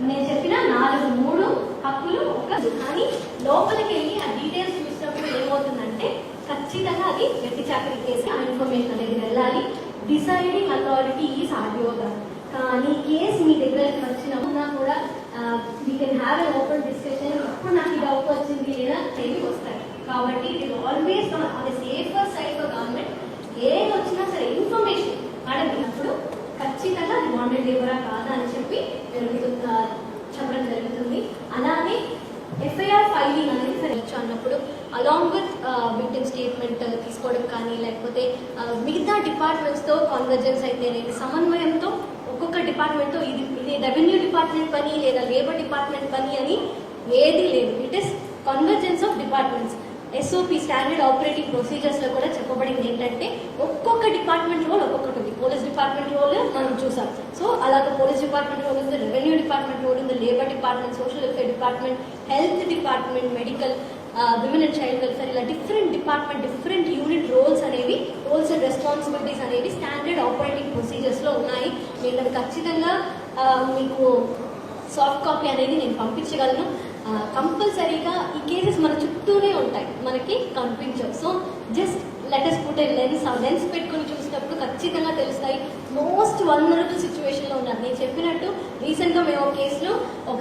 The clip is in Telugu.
నేను చెప్పిన నాలుగు మూడు హక్కులు ఒక కానీ లోపలికి వెళ్ళి ఆ డీటెయిల్స్ చూసినప్పుడు ఏమవుతుందంటే ఖచ్చితంగా అది గట్టి చాకరీ కేసు ఆ ఇన్ఫర్మేషన్ అనేది వెళ్ళాలి. డిసైడింగ్ అథారిటీ ఈజ్ ఆర్డీఓ కానీ కేసు మీ దగ్గరకి వచ్చినప్పుడు కూడా we can have an open discussion అప్పుడు నాకు డౌట్ వచ్చింది లేదా తెలివి వస్తాయి. కాబట్టి it is always on safer side for government ఏం వచ్చినా సరే ఇన్ఫర్మేషన్ అడగినప్పుడు ఖచ్చితంగా అది బాండెడ్ లేవరా కాదా అని చెప్పి తెలుగు ఎఫ్ఐఆర్ ఫైలింగ్ అన్నప్పుడు అలాంగ్ విత్ మీటింగ్ స్టేట్మెంట్ తీసుకోవడం కానీ లేకపోతే uh, మిగతా డిపార్ట్మెంట్స్తో కాన్వర్జెన్స్ అయితే లేని సమన్వయంతో ఒక్కొక్క డిపార్ట్మెంట్తో ఇది ఇది రెవెన్యూ డిపార్ట్మెంట్ పని లేదా లేబర్ డిపార్ట్మెంట్ పని అని ఏది లేదు. It is convergence of departments SOP standard operating ప్రొసీజర్స్లో కూడా చెప్పబడింది ఏంటంటే ఒక్కొక్క డిపార్ట్మెంట్ రోల్ ఒక్కొక్కటి పోలీస్ డిపార్ట్మెంట్ రోల్ మనం చూసాం సో అలాగే పోలీస్ డిపార్ట్మెంట్ రోల్ ఉంది రెవెన్యూ డిపార్ట్మెంట్ రోల్ ఉంది labour department social welfare department health department medical women and child welfare ఇలా different department different unit roles అనేవి రోల్స్ అండ్ రెస్పాన్సిబిలిటీస్ అనేవి స్టాండర్డ్ ఆపరేటింగ్ ప్రొసీజర్స్లో ఉన్నాయి. నేను అది ఖచ్చితంగా మీకు సాఫ్ట్ కాపీ అనేది నేను పంపించగలను. కంపల్సరీగా ఈ కేసెస్ మన చుట్టూనే ఉంటాయి. మనకి కనిపించవు. So just letters put lens ఆ లెన్స్ పెట్టుకొని చూసినప్పుడు ఖచ్చితంగా తెలుస్తాయి. మోస్ట్ వల్నరబుల్ సిచ్యువేషన్లో ఉన్నారు నేను చెప్పినట్టు రీసెంట్గా మేము ఒక కేసులో ఒక